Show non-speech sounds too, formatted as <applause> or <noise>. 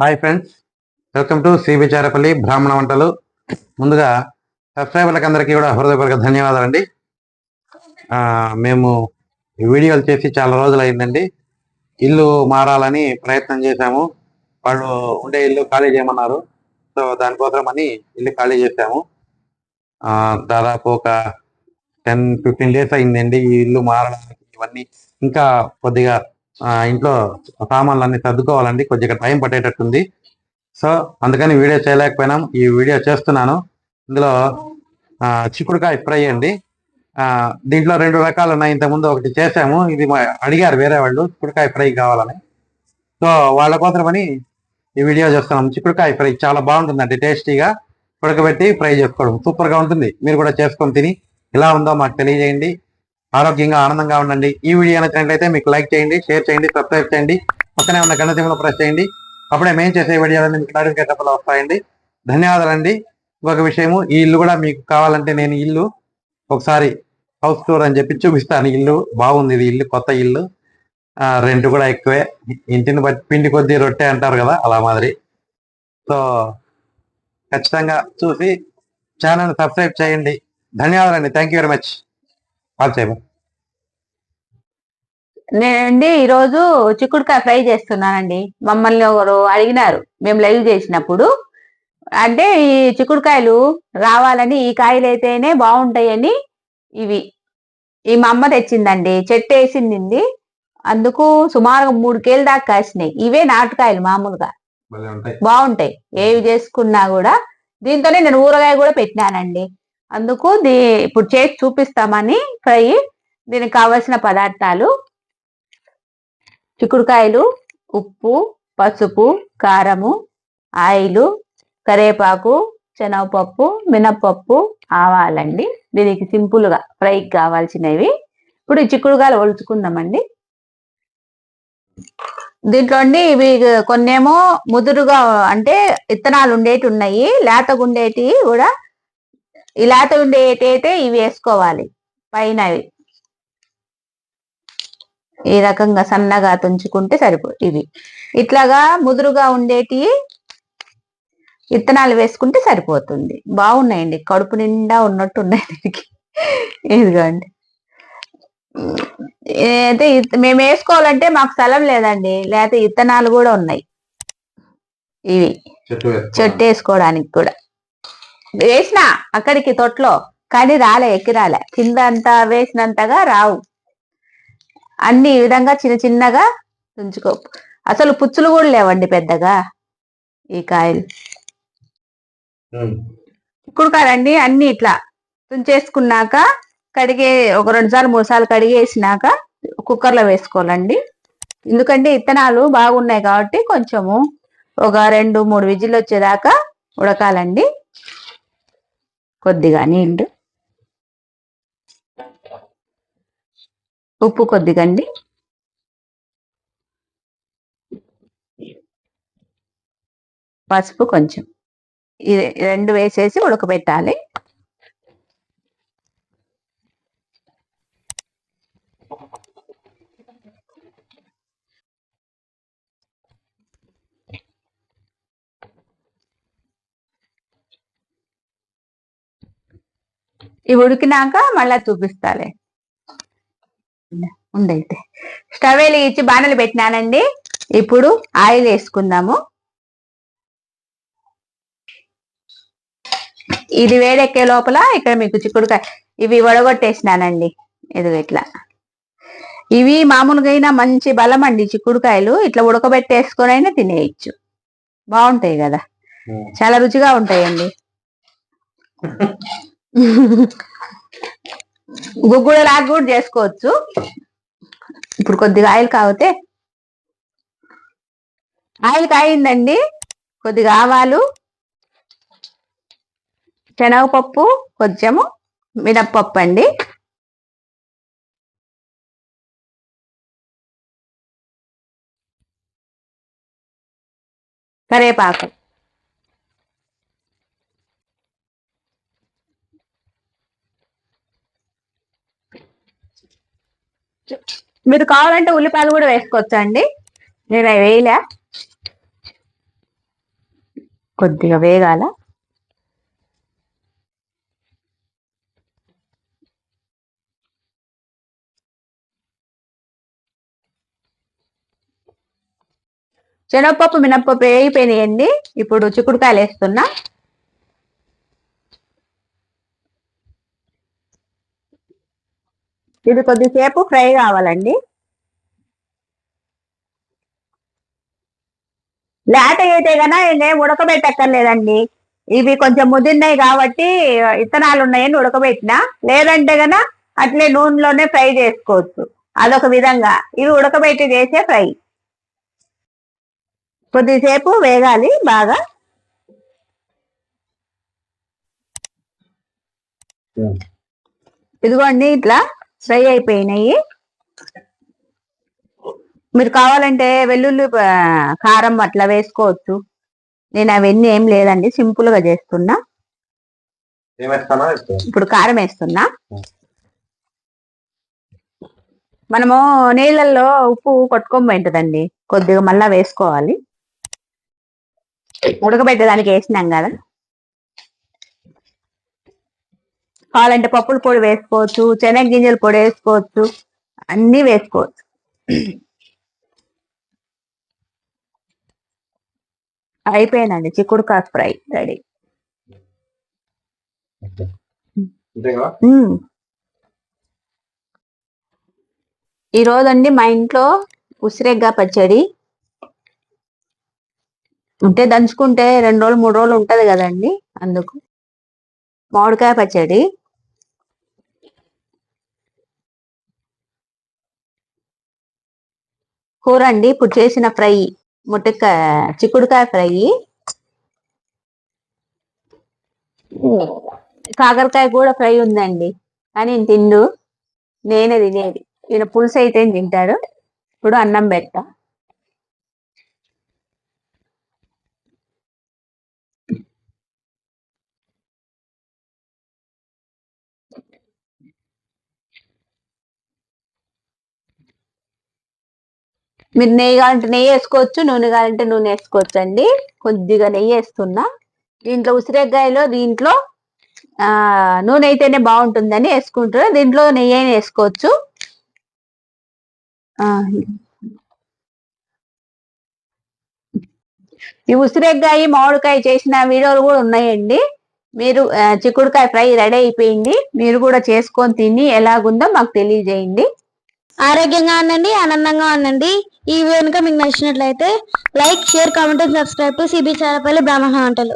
Hi friends welcome to Sri Vicharapalli Brahmana Vantalu. ముందుగా సబ్స్క్రైబర్లకు అందరికీ కూడా హృదయపూర్వక ధన్యవాదాలండి. మేము వీడియోలు చేసి చాలా రోజులు అయిందండి ఇల్లు మారాలని ప్రయత్నం చేశాము. వాళ్ళు ఉండే ఇల్లు ఖాళీ చేయమన్నారు. సో దానికోసం అని ఇల్లు ఖాళీ చేశాము. దాదాపు ఒక టెన్ ఫిఫ్టీన్ డేస్ అయిందండి ఈ ఇల్లు మారడానికి. ఇవన్నీ ఇంకా కొద్దిగా ఇంట్లో సామాన్లు అన్ని సర్దుకోవాలండి. కొద్దిగా టైం పట్టేటట్టుంది. సో అందుకని వీడియో చేయలేకపోయినాం. ఈ వీడియో చేస్తున్నాను. ఇందులో చిక్కుడుకాయ ఫ్రై అండి. దీంట్లో రెండు రకాలు ఉన్నాయి. ఇంతకుముందు ఒకటి చేసాము ఇది మా- అడిగారు వేరే వాళ్ళు చిక్కుడుకాయ ఫ్రై కావాలని. సో వాళ్ళ కోసమని ఈ వీడియో చేస్తున్నాం. చిక్కుడుకాయ ఫ్రై చాలా బాగుంటుందండి టేస్టీగా ఉడకబెట్టి ఫ్రై చేసుకోవడం. సూపర్గా ఉంటుంది. మీరు కూడా చేసుకొని తిని ఎలా ఉందో మాకు తెలియజేయండి. ఆరోగ్యంగా ఆనందంగా ఉండండి. ఈ వీడియో నచ్చినట్లయితే మీకు లైక్ చేయండి షేర్ చేయండి సబ్స్క్రైబ్ చేయండి. పక్కనే ఉన్న గంట ప్రెస్ చేయండి. అప్పుడే మేము చేసే వీడియోలన్నీ మీకు నోటిఫికేషన్ వస్తాయండి. ధన్యవాదాలండి. ఇంకొక విషయము ఈ ఇల్లు కూడా మీకు కావాలంటే నేను ఇల్లు ఒకసారి హౌస్ టూర్ అని చెప్పి చూపిస్తాను. ఇల్లు బాగుంది. ఇది ఇల్లు కొత్త ఇల్లు. రెంట్ కూడా ఎక్కువే. ఇంటిని బట్టి పిండి కొద్దీ రొట్టె అంటారు కదా అలా మాదిరి. సో ఖచ్చితంగా చూసి ఛానల్ సబ్స్క్రైబ్ చేయండి. ధన్యవాదాలండి. థ్యాంక్ యూ వెరీ మచ్ కాల్ నేనండి ఈరోజు చిక్కుడుకాయ ఫ్రై చేస్తున్నానండి. మమ్మల్ని ఒకరు అడిగినారు. మేము లైవ్ చేసినప్పుడు అంటే ఈ చిక్కుడుకాయలు రావాలని ఈ కాయలు అయితేనే బాగుంటాయని ఇవి. ఈ మా అమ్మ తెచ్చిందండి. చెట్టు వేసింది. అందుకు సుమారుగా మూడు కేలు దాకా కాసినాయి. ఇవే నాటుకాయలు మామూలుగా. బాగుంటాయి. ఏవి చేసుకున్నా కూడా దీంతోనే నేను ఊరగాయ కూడా పెట్టినానండి. అందుకు దీ ఇప్పుడు చేసి చూపిస్తామని ఫ్రై దీనికి కావలసిన పదార్థాలు చిక్కుడుకాయలు ఉప్పు పసుపు కారము ఆయిలు కరేపాకు శనగపప్పు మినప్పప్పు ఆవాలండి. దీనికి సింపుల్గా ఫ్రైకి కావాల్సినవి. ఇప్పుడు ఈ చిక్కుడుకాయలు ఒలుచుకుందామండి. దీంట్లో అండి ఇవి కొన్నేమో ముదురుగా అంటే ఇత్తనాలు ఉండేటి ఉన్నాయి. లేతగా ఉండేటివి కూడా ఈ లేత ఉండేటి అయితే ఇవి వేసుకోవాలి. పైనవి. ఈ రకంగా సన్నగా తుంచుకుంటే సరిపో ఇవి ఇట్లాగా ముదురుగా ఉండేటి ఇత్తనాలు వేసుకుంటే సరిపోతుంది. బాగున్నాయండి. కడుపు నిండా ఉన్నట్టు ఉన్నాయి దీనికి. ఇదిగోండి. అయితే మేము వేసుకోవాలంటే మాకు స్థలం లేదండి. లేకపోతే ఇత్తనాలు కూడా ఉన్నాయి. ఇవి. చెట్టు వేసుకోవడానికి. కూడా. వేసిన అక్కడికి తొట్లో కానీ రాలే ఎక్కి రాలే. కింద అంతా వేసినంతగా రావు. అన్ని ఈ విధంగా చిన్న చిన్నగా తుంచుకో. అసలు పుచ్చులు కూడా లేవండి పెద్దగా ఈ కాయలు. ఉమ్. చిక్కుడుకాయలండి అన్ని ఇట్లా తుంచేసుకున్నాక కడిగే ఒక రెండు సార్లు మూడు సార్లు కడిగేసినాక కుక్కర్లో వేసుకోవాలండి. ఎందుకంటే ఇత్తనాలు బాగున్నాయి కాబట్టి కొంచెము ఒక రెండు మూడు విజిల్ వచ్చేదాకా ఉడకాలండి. కొద్దిగా నీళ్ళు ఉప్పు కొద్దిగా అండి పసుపు కొంచెం. ఇది రెండు వేసేసి ఉడకబెట్టాలి. ఇవి ఉడికినాక మళ్ళా చూపిస్తాలే. ఉండైతే. స్టవ్ వెలిగించి బాణలు పెట్టినానండి. ఇప్పుడు ఆయిల్ వేసుకుందాము. ఇది వేడెక్కే లోపల ఇక్కడ మీకు చిక్కుడుకాయ ఇవి వడగొట్టేసినానండి. ఇది ఇట్లా. ఇవి మామూలుగా అయినా మంచి బలం అండి చిక్కుడుకాయలు. ఇట్లా ఉడకబెట్టేసుకొని అయినా తినేయచ్చు. బాగుంటాయి కదా. చాలా రుచిగా ఉంటాయండి. <laughs> గుగ్గుడలాగా కూడా చేసుకోవచ్చు. ఇప్పుడు కొద్దిగా ఆయిల్ కాగితే ఆయిల్ కాయిందండి. కొద్దిగా ఆవాలు శనగపప్పు కొంచెము మినప్పప్పు అండి కరేపాకు. మీరు కావాలంటే ఉల్లిపాయలు కూడా వేసుకోవచ్చు అండి నేను అవి వేయలే. కొద్దిగా వేగాల. శనగపప్పు మినప్పప్పు వేగిపోయినాయండి. ఇప్పుడు చిక్కుడుకాయలు వేస్తున్నా. ఇది కొద్దిసేపు ఫ్రై కావాలండి. లేత అయితే గన నేను ఉడకబెట్టక్కర్లేదండి. ఇవి కొంచెం ముదిరినాయి కాబట్టి ఇత్తనాలు ఉన్నాయని ఉడకబెట్టిన. లేదంటే గన అట్లే నూనెలోనే ఫ్రై చేసుకోవచ్చు. అదొక విధంగా. ఇవి ఉడకబెట్టి చేసే ఫ్రై. కొద్దిసేపు వేగాలి బాగా. ఇదిగోండి ఇట్లా ఫ్రై అయిపోయినాయి. మీరు కావాలంటే వెల్లుల్లి కారం అట్లా వేసుకోవచ్చు. నేను అవన్నీ ఏం లేదండి సింపుల్గా చేస్తున్నా. ఇప్పుడు కారం వేస్తున్నా. మనము నీళ్ళల్లో ఉప్పు కొట్టుకొని పోయింటదండి కొద్దిగా మళ్ళా వేసుకోవాలి. ఉడకబెట్టేదానికి వేసినాం కదా. కావాలంటే పప్పుల పొడి వేసుకోవచ్చు శనగ గింజల పొడి వేసుకోవచ్చు అన్ని వేసుకోవచ్చు. అయిపోయిందండి చిక్కుడుకాయ ఫ్రై రెడీ. అంతేగా? మ్మ్. ఈ రోజండి మా ఇంట్లో ఉసిరెగ్గ పచ్చడి. ఉంటే దంచుకుంటే రెండు రోజులు మూడు రోజులు ఉంటది కదండి అందుకు. మామిడికాయ పచ్చడి. కూర అండి ఇప్పుడు చేసిన ఫ్రై ముట్టకాయ చిక్కుడుకాయ ఫ్రై. కాకరకాయ కూడా ఫ్రై ఉందండి. కానీ తిండు నేనే తినేది. ఈయన పులుసు అయితే తింటాడు. ఇప్పుడు అన్నం పెట్ట మీరు నెయ్యి కావాలంటే నెయ్యి వేసుకోవచ్చు నూనె కావాలంటే నూనె వేసుకోవచ్చు అండి కొద్దిగా నెయ్యి వేస్తున్నా. దీంట్లో ఉసిరికాయలో దీంట్లో ఆ నూనె అయితేనే బాగుంటుందని వేసుకుంటారు. దీంట్లో నెయ్యి అయినా వేసుకోవచ్చు. ఈ ఉసిరికాయ మామిడికాయ చేసిన వీడియోలు కూడా ఉన్నాయండి. మీరు చిక్కుడుకాయ ఫ్రై రెడీ అయిపోయింది. మీరు కూడా చేసుకొని తిని ఎలాగుందో మాకు తెలియజేయండి. ఆరోగ్యంగా ఉండండి ఆనందంగా ఉండండి. ఈ వీడియో కనుక మీకు నచ్చినట్లయితే like share comment subscribe to CB Chalapalli Brahmana వంటలు